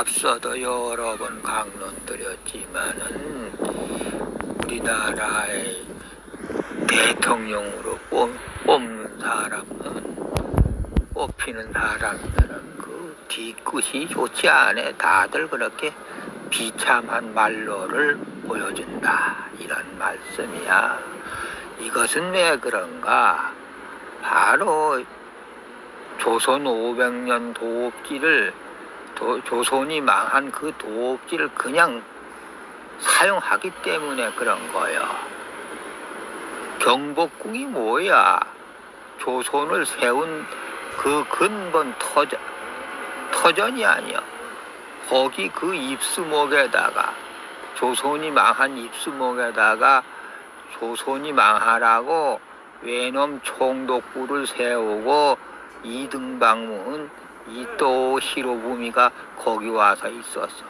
앞서도 여러 번 강론드렸지만은 우리나라의 대통령으로 뽑, 뽑는 사람은 뽑히는 사람들은 그 뒤끝이 좋지 않아 다들 그렇게 비참한 말로를 보여준다. 이런 말씀이야. 이것은 왜 그런가? 바로 조선 500년 도읍지를 도- 조선이 망한 그 도읍지를 그냥 사용하기 때문에 그런 거예요. 경복궁이 뭐야? 조선을 세운 그 근본 터전, 터전이 아니야. 거기 그 입수목에다가 조선이 망한 입수목에다가 조선이 망하라고 외놈 총독부를 세우고 이등방문 이또 히로부미가 거기 와서 있었어.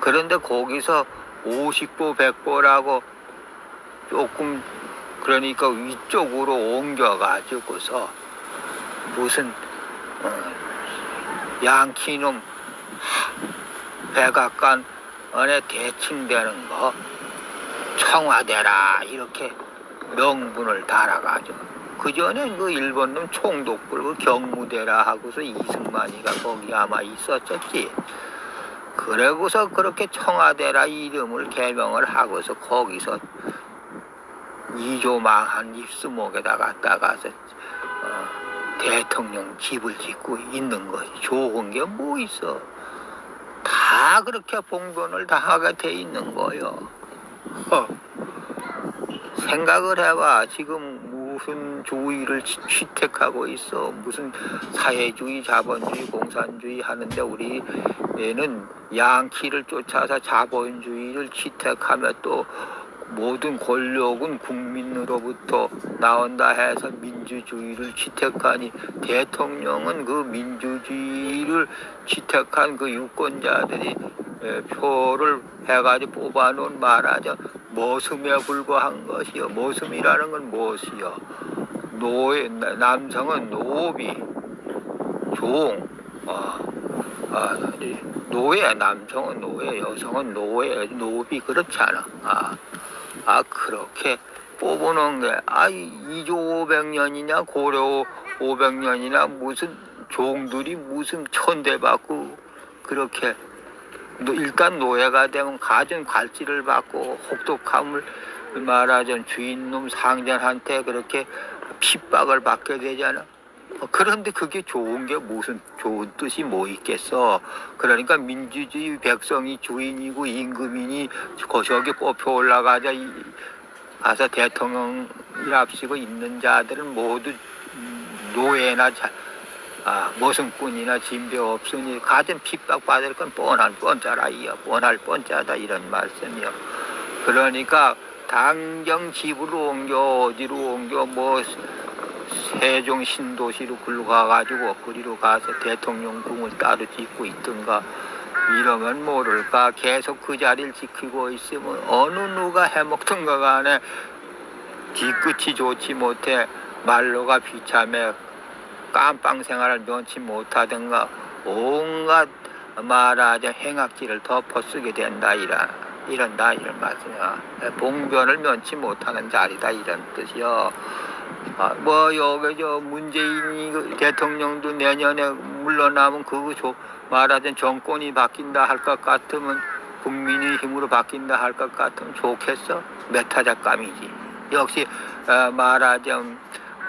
그런데 거기서 50보 100보라고 조금 그러니까 위쪽으로 옮겨가지고서 무슨 어, 양키놈 백악관 안에 대칭되는 거 청와대라 이렇게 명분을 달아가지고 그 전에 그 일본 놈 총독부 그 경무대라 하고서 이승만이가 거기 아마 있었었지. 그러고서 그렇게 청와대라 이름을 개명을 하고서 거기서 이조망한 입수목에다 갖다가서 어, 대통령 집을 짓고 있는 것이 좋은 게 뭐 있어? 다 그렇게 봉변을 다 하게 돼 있는 거요. 허. 생각을 해봐. 지금 무슨 주의를 취- 취택하고 있어. 무슨 사회주의, 자본주의, 공산주의 하는데 우리는 양키를 쫓아서 자본주의를 취택하며 또 모든 권력은 국민으로부터 나온다 해서 민주주의를 취택하니 대통령은 그 민주주의를 취택한 그 유권자들이 에, 표를 해가지고 뽑아놓은 말하자 모습에 불과한 것이요. 모습이라는 건 무엇이요? 노예, 나- 남성은 노비, 종, 어, 아, 이 노예, 남성은 노예, 여성은 노예, 노비 그렇지 않아. 아, 아 그렇게 뽑아놓은 게, 아, 2조 500년이냐, 고려 500년이나 무슨 종들이 무슨 천대 받고 그렇게 노- 일단 노예가 되면 가진 갈지를 받고 혹독함을 말하자면 주인놈 상전한테 그렇게 핍박을 받게 되잖아. 어, 그런데 그게 좋은 게 무슨 좋은 뜻이 뭐 있겠어. 그러니까 민주주의 백성이 주인이고 임금인이 거저기 뽑혀 올라가자 이- 가서 대통령이랍시고 있는 자들은 모두 음, 노예나 자, 아, 모성꾼이나 진배 없으니 가진 핍박 받을 건 뻔한 뻔짜라이요. 뻔할 뻔짜다 이런 말씀이요. 그러니까 당경 집으로 옮겨 어디로 옮겨 뭐 세종 신도시로 글로 가가지고 그리로 가서 대통령 궁을 따로 짓고 있든가 이러면 모를까 계속 그 자리를 지키고 있으면 어느 누가 해먹든가 간에 뒤끝이 좋지 못해 말로가 비참해 깜빵 생활을 면치 못하든가 온갖 말하자 행악지를 덮어쓰게 된다 이라 이런다 이런 말씀이야. 봉변을 면치 못하는 자리다 이런 뜻이요. 아, 뭐 여기 저 문재인이 그 대통령도 내년에 물러나면 그거 조, 말하자면 정권이 바뀐다 할 것 같으면 국민의 힘으로 바뀐다 할 것 같으면 좋겠어? 메타작감이지. 역시 어, 말하자면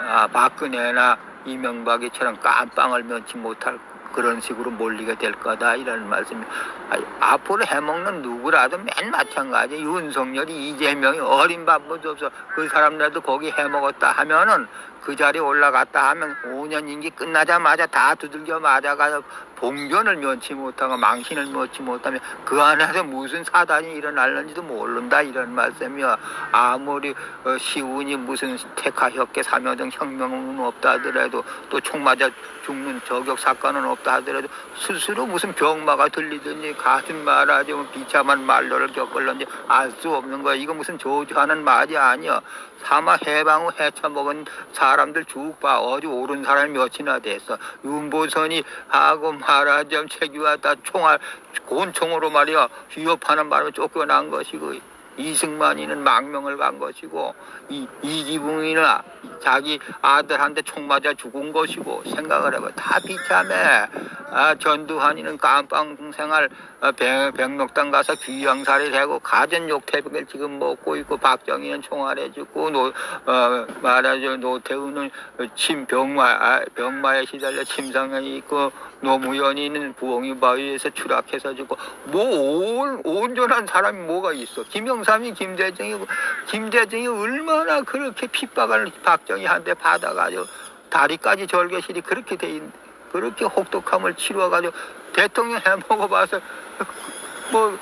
아, 박근혜나 이명박이처럼 깜빵을 면치 못할 그런 식으로 몰리게 될 거다 이런 말씀이. 아, 앞으로 해먹는 누구라도 맨 마찬가지. 윤석열이 이재명이 어린 밥도 없어. 그 사람들도 거기 해먹었다 하면은 그 자리에 올라갔다 하면 5년 임기 끝나자마자 다 두들겨 맞아가서 봉변을 면치 못하고 망신을 면치 못하면 그 안에서 무슨 사단이 일어날는지도 모른다 이런 말씀이야 아무리 어, 시운이 무슨 테카협계 사면등 혁명은 없다 하더라도 또 총 맞아 죽는 저격 사건은 없다 하더라도 스스로 무슨 병마가 들리든지 가슴 말하자면 비참한 말로를 겪을런지 알 수 없는 거야. 이거 무슨 저주하는 말이 아니야 사막 해방 후 헤쳐먹은 사람들 쭉 봐. 어디 오른 사람이 몇이나 됐어. 윤보선이 하고 말하자면 체규하다 총알 곤총으로 말이야 위협하는 바람에 쫓겨난 것이고 이승만이는 망명을 간 것이고 이 이기붕이는 자기 아들한테 총 맞아 죽은 것이고 생각을 해봐. 다 비참해. 아, 전두환이는 깜빵 생활 아, 백, 백록당 가서 귀양살이 되고 가전 욕태백을 지금 먹고 있고 박정희는 총알에 죽고 노, 어, 말하자 노태우는 침 병마 아, 병마에 시달려 침상에 있고 노무현이는 부엉이 바위에서 추락해서 죽고 뭐 온, 온전한 사람이 뭐가 있어 김영삼이 김대중이고 김대중이 얼마나 그렇게 핍박을 박정희 한테 받아가지고 다리까지 절개실이 그렇게 돼 있는 그렇게 혹독함을 치루어가지고 대통령 해먹어봐서 뭐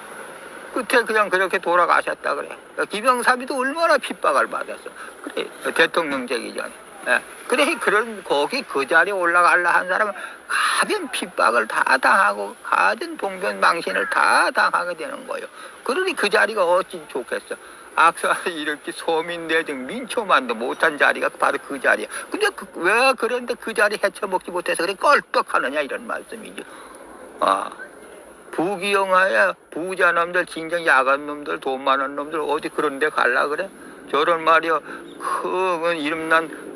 끝에 그냥 그렇게 돌아가셨다 그래. 김영삼이도 얼마나 핍박을 받았어. 그래 대통령 되기 전에. 예. 그래 그런 거기 그 자리에 올라갈라 한 사람은 가변 핍박을 다 당하고 가진 봉변 망신을 다 당하게 되는 거예요. 그러니 그 자리가 어찌 좋겠어. 악사 이렇게 소민대중 민초만도 못한 자리가 바로 그 자리야. 근데 그, 왜 그런데 그 자리 헤쳐먹지 못해서 그래 껄떡하느냐 이런 말씀이죠. 아. 부귀영화야 부자 놈들 진정 야간 놈들 돈 많은 놈들 어디 그런 데 갈라 그래 저런 말이야 큰 이름난 음,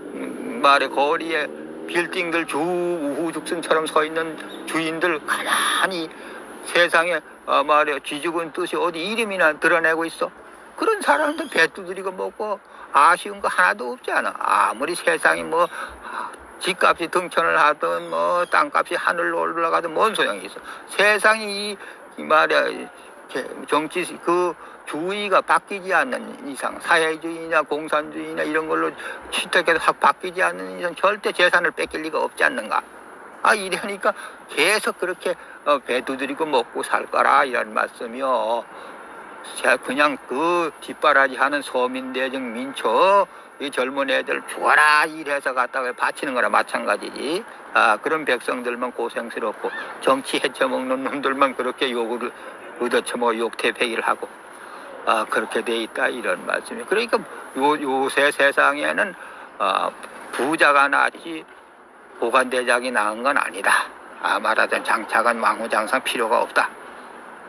말에 거리에 빌딩들 주 우후 죽순처럼 서 있는 주인들 가만히 세상에 어, 말이야 쥐죽은 뜻이 어디 이름이나 드러내고 있어 그런 사람들 배 두드리고 먹고 아쉬운 거 하나도 없잖아 아무리 세상이 뭐 아, 집값이 등천을 하든 뭐 땅값이 하늘로 올라가든 뭔 소용이 있어. 세상이 이, 이 말이야 정치 그 주의가 바뀌지 않는 이상 사회주의냐 공산주의냐 이런 걸로 취득해서 확 바뀌지 않는 이상 절대 재산을 뺏길 리가 없지 않는가. 아 이러니까 계속 그렇게 어, 배 두드리고 먹고 살 거라 이런 말씀이요. 제가 그냥 그 뒷바라지 하는 서민대중 민초 이 젊은 애들 죽어라 일해서 갖다가 바치는 거나 마찬가지지. 아, 그런 백성들만 고생스럽고 정치 해쳐먹는 놈들만 그렇게 얻 어쳐먹어 욕태폐기를 하고 아, 그렇게 돼 있다 이런 말씀이에요. 그러니까 요, 요새 세상에는 아, 부자가 나지 보관대장이 나은 건 아니다. 아, 말하자면 장차관 망후장상 필요가 없다.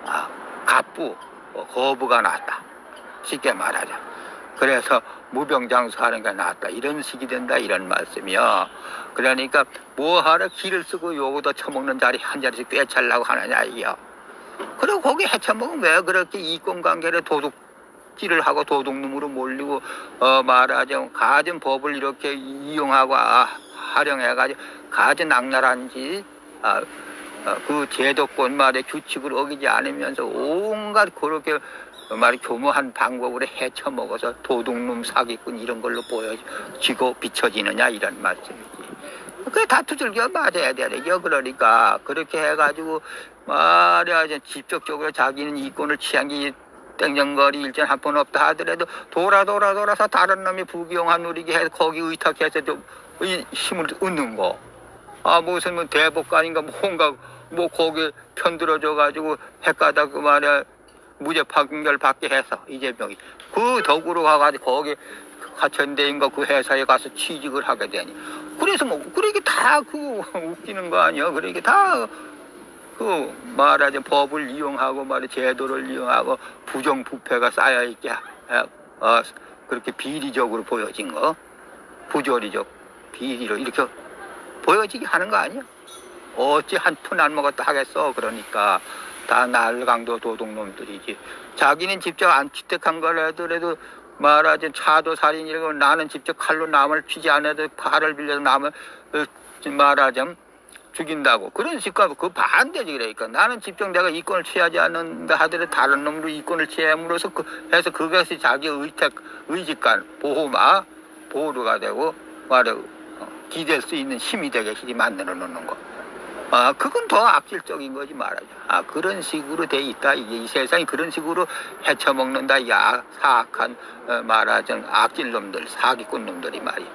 아, 갑부, 어, 거부가 낫다. 쉽게 말하자. 그래서 무병장수하는 게 낫다. 이런 식이 된다. 이런 말씀이요. 그러니까 뭐하러 길을 쓰고 요거도 처먹는 자리 한 자리씩 꿰찰라고 하느냐 이요. 그리고 거기 해쳐먹으면 왜 그렇게 이권관계를 도둑 질을 하고 도둑놈으로 몰리고 어 말하자면 가진 법을 이렇게 이용하고 아, 활용해가지고 가진 악랄한 짓 아, 어, 그 제도권 말의 규칙을 어기지 않으면서 온갖 그렇게 말이 교묘한 방법으로 헤쳐먹어서 도둑놈 사기꾼 이런 걸로 보여지고 비춰지느냐 이런 말씀이지. 그게 다투들겨 맞아야 되죠. 그러니까 그렇게 해가지고 말이야 직접적으로 자기는 이권을 취한 게 땡정거리 일전 한 번 없다 하더라도 돌아 돌아 돌아서 다른 놈이 부귀영화 누리게 해서 거기 의탁해서 좀이 힘을 얻는 거. 아 무슨 뭐 대법관인가 뭔가 뭐 거기 편들어져 가지고 핵가다 그 말이야 무죄 판결 받게 해서 이재명이 그 덕으로 가가지고 거기 하천대인가 그 회사에 가서 취직을 하게 되니 그래서 뭐 그러게 다 그 웃기는 거 아니야? 그러게 다그 말하자면 법을 이용하고 말이 제도를 이용하고 부정부패가 쌓여 있게 어, 그렇게 비리적으로 보여진 거? 부조리적 비리로 이렇게 보여지게 하는 거 아니야? 어찌 한 푼 안 먹었다 하겠어? 그러니까 다 날강도 도둑놈들이지. 자기는 직접 안 취득한 걸 하더라도 말하자면 차도 살인이라고 나는 직접 칼로 남을 피지 않아도 팔을 빌려서 남을 어, 말하자면 죽인다고 그런 식과 그 반대지 그러니까 나는 직접 내가 이권을 취하지 않는다 하더라도 다른 놈으로 이권을 취함으로써 그, 해서 그것이 자기 의택 의직간 보호마 보호가 되고 말해 어, 기댈 수 있는 힘이 되게 힘이 만들어 놓는 거. 아, 그건 더 악질적인 거지 말하자. 아, 그런 식으로 돼 있다. 이게 이 세상이 그런 식으로 헤쳐먹는다. 야, 사악한, 어, 말하자면 악질 놈들, 사기꾼 놈들이 말이야.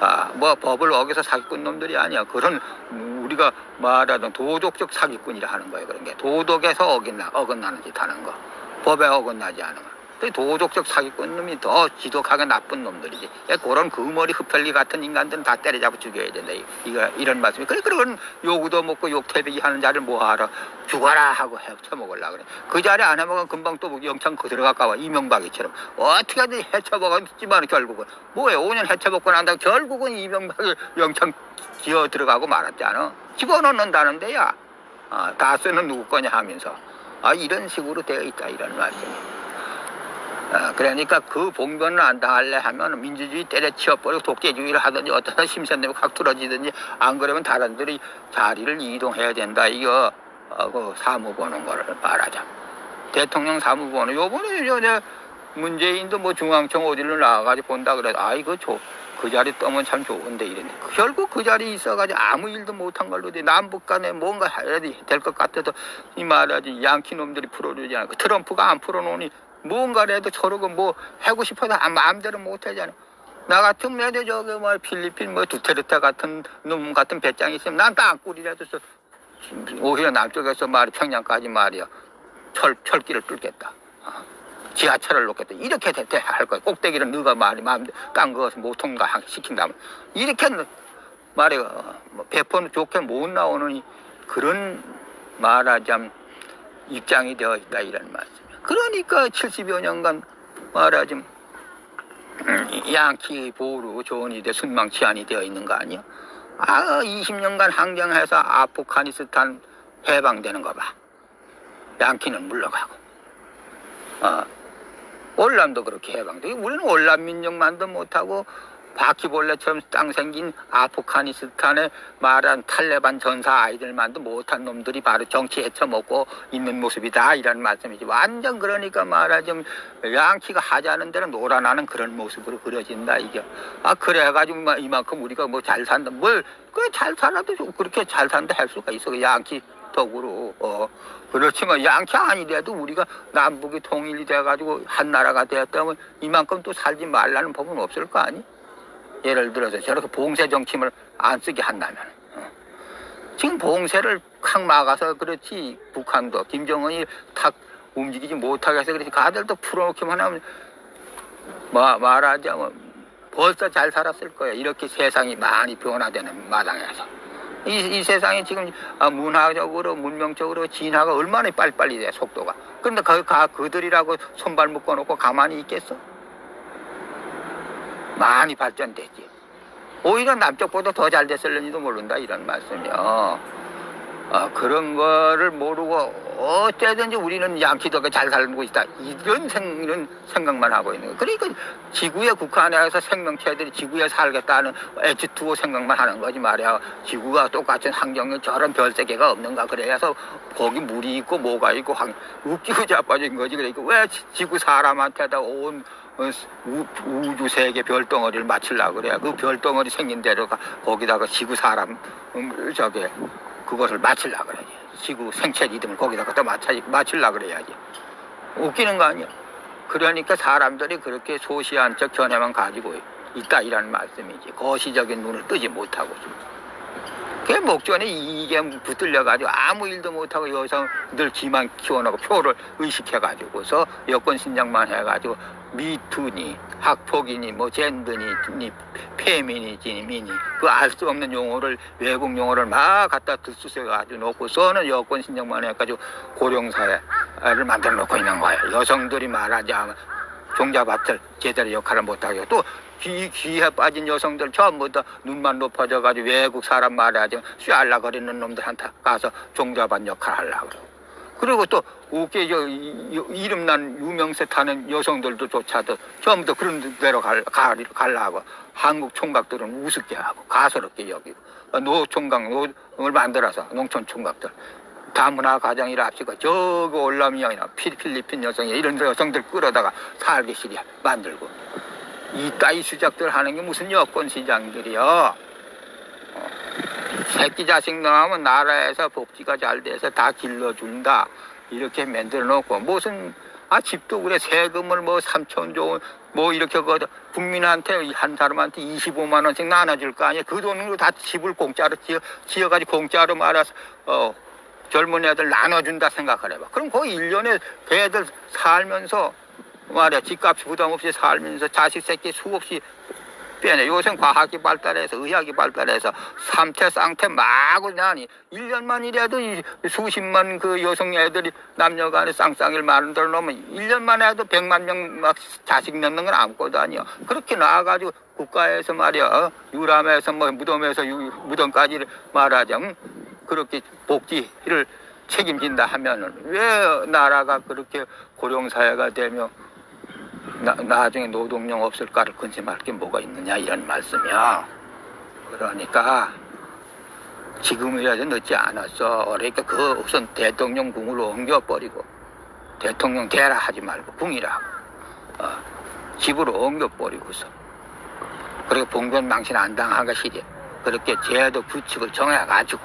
아, 뭐 법을 어겨서 사기꾼 놈들이 아니야. 그런 음, 우리가 말하던 도덕적 사기꾼이라 하는 거예요. 그런 게 도덕에서 어긋나, 어긋나는 짓 하는 거. 법에 어긋나지 않은 거. 그 도덕적 사기꾼 놈이 더 지독하게 나쁜 놈들이지. 야, 그런 그머리 흡혈리 같은 인간들은 다 때려잡아 죽여야 된다. 이- 이거 이런 말씀이. 그래 그런 요구도 먹고 욕태배기 하는 자를 뭐하러 죽어라 하고 해쳐먹으려 그래. 그 자리 안 해먹으면 금방 또 영창 그 들어갈까 봐 이명박이처럼 어떻게든 해쳐먹었지만 결국은 뭐예요? 5년 해쳐먹고 난다고 결국은 이명박이 영창 기어 들어가고 말았잖아. 집어넣는다는데야. 아, 다스는 누구 거냐 하면서 아 이런 식으로 되어 있다 이런 말씀이 아, 그러니까 그 봉변을 안 당할래 하면 민주주의 때려치워버리고 독재주의를 하든지 어떠다 심선되면 확 틀어지든지 안 그러면 다른 들이 자리를 이동해야 된다. 이거 어, 그 사무 보는 거를 말하자. 대통령 사무 보는 요번에 저, 저 문재인도 뭐 중앙청 어디로 나와가지고 본다 그래 아이고 저그 자리 떠면 참 좋은데 이랬는데 결국 그 자리에 있어가지고 아무 일도 못한 걸로 돼. 남북 간에 뭔가 해야 될 것 같아도 이 말하지 양키 놈들이 풀어주지 않고 트럼프가 안 풀어놓으니 해도 저러고 뭐 하고 싶어도 아- 마음대로 못하잖아. 나 같은 애들 저기 뭐 필리핀 뭐 두테르테 같은 놈 같은 배짱이 있으면 난 땅굴이라도 써. 오히려 남쪽에서 말이 평양까지 말이야 철 철길을 뚫겠다. 어. 지하철을 놓겠다. 이렇게 대대 할 거야. 꼭대기를 너가 말이 마음 깐 거서 못 통과 시킨다면 이렇게 말이야 뭐 배포는 좋게 못 나오는 이- 그런 말하자면 입장이 되어 있다 이런 말씀이야. 그러니까 70여 년간 말하자면 음, 양키 보루 조언이 돼 순망 치 안이 되어 있는 거 아니야? 아 20년간 항쟁해서 아프가니스탄 해방되는 거 봐. 양키는 물러가고. 어, 월남도 그렇게 해방되고 우리는 월남 민족 만도 못하고 바퀴벌레처럼 땅 생긴 아프가니스탄에 말한 탈레반 전사 아이들만도 못한 놈들이 바로 정치 헤쳐먹고 있는 모습이다. 이런 말씀이지. 완전 그러니까 말하자면 양키가 하자는 대로 놀아나는 그런 모습으로 그려진다 이게. 아 그래가지고 막 이만큼 우리가 뭐 잘 산다. 뭘 그래 잘 살아도 좀 그렇게 잘 산다 할 수가 있어 그 양키 덕으로. 어. 그렇지만 양키 아니래도 우리가 남북이 통일이 돼가지고 한 나라가 되었다면 이만큼 또 살지 말라는 법은 없을 거 아니? 예를 들어서 저렇게 봉쇄 정침을 안 쓰게 한다면 어. 지금 봉쇄를 확 막아서 그렇지 북한도 김정은이 탁 움직이지 못하게 해서 그렇지 가들도 풀어놓기만 하면 마, 말하자면 벌써 잘 살았을 거예요 이렇게 세상이 많이 변화되는 마당에서 이, 이 세상이 지금 아, 문화적으로 문명적으로 진화가 얼마나 빨리빨리 돼 속도가 그런데 그, 가, 그들이라고 손발 묶어놓고 가만히 있겠어? 많이 발전됐지. 오히려 남쪽보다 더 잘 됐을는지도 모른다 이런 말씀이요. 어, 그런 거를 모르고 어쨌든지 우리는 양키덕에 잘 살고 있다 이런 생, 이런 생각만 하고 있는 거예요. 그러니까 지구의 국한에서 생명체들이 지구에 살겠다는 H2O 생각만 하는 거지 말이야. 지구가 똑같은 환경에 저런 별세계가 없는가 그래서 거기 물이 있고 뭐가 있고 황, 웃기고 자빠진 거지. 그러니까 왜 지- 지구 사람한테다 온 어, 우, 우주 세계 별덩어리를 맞추려고 그래요. 그 별덩어리 생긴 대로 가- 거기다가 지구 사람 음, 저게 그것을 맞추려고 그래야지. 지구 생체 리듬을 거기다가 또 맞춰, 맞추려고 그래야지. 웃기는 거 아니야. 그러니까 사람들이 그렇게 소시한적 견해만 가지고 있다 이라는 말씀이지. 거시적인 눈을 뜨지 못하고. 그게 목전에 이게 붙들려가지고 아무 일도 못하고 여성들 기만 키워놓고 표를 의식해가지고서 여권 신장만 해가지고 미투니 학폭이니 뭐 젠더니 니 페미니즘이니 그 알 수 없는 용어를 외국 용어를 막 갖다 들쑤셔가지고 놓고서는 여권 신장만 해가지고 고령사회를 만들어 놓고 있는 거예요. 여성들이 말하자면 종자밭을 제대로 역할을 못하게 또 귀, 귀에 빠진 여성들 전부 다 눈만 높아져가지고 외국 사람 말하자면 쇠알라거리는 놈들한테 가서 종자밭 역할을 하려고 그러고. 그리고 또 웃게 저 이름난 유명세 타는 여성들도 조차도 전부 다 그런 데로 갈, 갈, 갈라고 한국 총각들은 우습게 하고 가소롭게 여기고. 노총각 노을 만들어서 농촌 총각들. 다문화 가정이라 합시고 저거 올라미양이나 필- 필리핀 여성이 이런 여성들 끌어다가 살기 시리 만들고 이 따위 수작들 하는 게 무슨 여권 시장들이요 새끼 자식 낳으면 나라에서 복지가 잘 돼서 다 길러준다. 이렇게 만들어 놓고 무슨 아 집도 그래. 세금을 뭐 3천 좋은 뭐 이렇게 그 국민한테 한 사람한테 25만 원씩 나눠줄 거 아니야. 그 돈으로 다 집을 공짜로 지어 지어가지고 공짜로 말아서 어 젊은 애들 나눠준다 생각을 해봐. 그럼 거기 1년에 걔들 살면서 말이야 집값 부담 없이 살면서 자식 새끼 수없이 빼내. 요새 과학이 발달해서 의학이 발달해서 삼태 쌍태 마구 나니 1년만 이래도 이 수십만 그 여성 애들이 남녀 간에 쌍쌍이를 만들어 놓으면 1년만 해도 100만 명 막 자식 낳는 건 아무것도 아니야. 그렇게 나와가지고 국가에서 말이야 어? 유람에서 뭐 무덤에서 유, 무덤까지 말하자면 그렇게 복지를 책임진다 하면은 왜 나라가 그렇게 고령사회가 되며 나, 나중에 노동력 없을까를 근심할 게 뭐가 있느냐 이런 말씀이야. 그러니까 지금이라도 늦지 않았어. 그러니까 그 우선 대통령 궁으로 옮겨버리고 대통령 대라 하지 말고 궁이라고 어, 집으로 옮겨버리고서 그리고 봉변 망신 안 당하가 시대 그렇게 제도 규칙을 정해가지고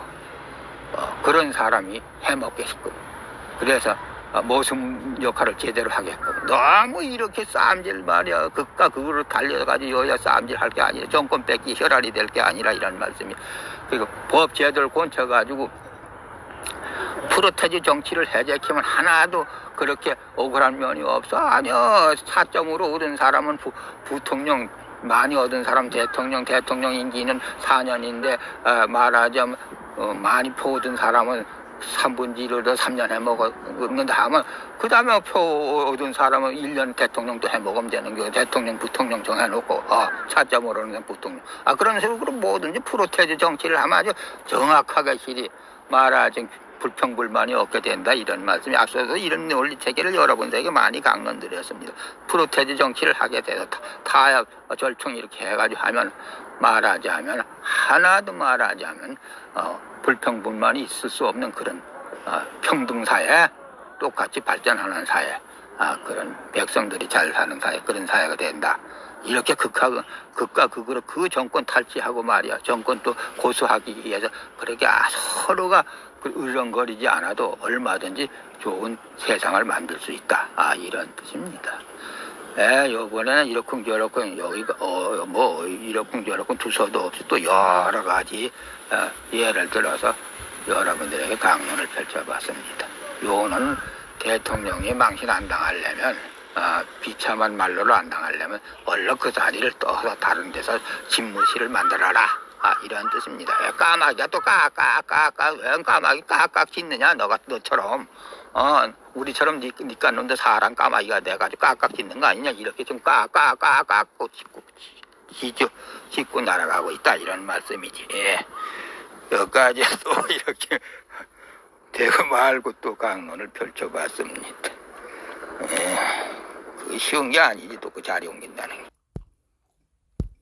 어, 그런 사람이 해먹겠고 그래서 어, 모순 역할을 제대로 하게끔 너무 이렇게 싸움질 말이야. 극과 극으로 달려가지고 여야 싸움질 할 게 아니라 정권 뺏기 혈안이 될 게 아니라 이런 말씀이. 그리고 법 제도를 곤쳐가지고 프로테지 정치를 해제키면 하나도 그렇게 억울한 면이 없어. 아니요. 사점으로 얻은 사람은 부, 부통령 많이 얻은 사람 대통령 대통령 임기는 4년인데 어, 말하자면 어, 많이 표 얻은 사람은 3분지 1로 3년 해먹었는데 하면 그 다음에 표 얻은 사람은 1년 대통령도 해먹으면 되는 거 대통령 부통령 정해놓고. 어, 차점으로는 그냥 부통령. 아 그런 식으로 뭐든지 프로테지 정치를 하면 아주 정확하게 실이 말하자면 불평불만이 없게 된다 이런 말씀이 앞서서 이런 논리 체계를 여러분들에게 많이 강론드렸습니다. 프로테지 정치를 하게 돼서 타- 타협 절충 이렇게 해가지고 하면 말하자면 하나도 말하자면 어, 불평불만이 있을 수 없는 그런 어, 평등 사회 똑같이 발전하는 사회 아, 그런 백성들이 잘 사는 사회 그런 사회가 된다. 이렇게 극하, 극과 극으로 그 정권 탈취하고 말이야. 정권 또 고수하기 위해서 그렇게 아, 서로가 그 을렁거리지 않아도 얼마든지 좋은 세상을 만들 수 있다. 아, 이런 뜻입니다. 에, 요번에는 이렇쿵 저렇쿵 여기가, 어, 뭐, 이렇쿵 저렇쿵 두서도 없이 또 여러 가지, 어, 예를 들어서 여러분들에게 강론을 펼쳐봤습니다. 요는 대통령이 망신 안 당하려면, 아, 비참한 말로를 안 당하려면 얼른 그 자리를 떠서 다른 데서 집무실을 만들어라. 아, 이런 뜻입니다. 야, 까마귀가 또 까 까 까 까 왜 까마귀 까깍 짖느냐 너가 너처럼 어 우리처럼 니, 니까 놈들 사람 까마귀가 돼가지고 까깍 짖는 거 아니냐 이렇게 좀 까 까까까고 짖고 짖고 짖고 날아가고 있다 이런 말씀이지. 예. 여기까지 또 이렇게 대고 말고 또 강론을 펼쳐봤습니다. 예. 그 쉬운 게 아니지 또 그 자리 옮긴다는 게.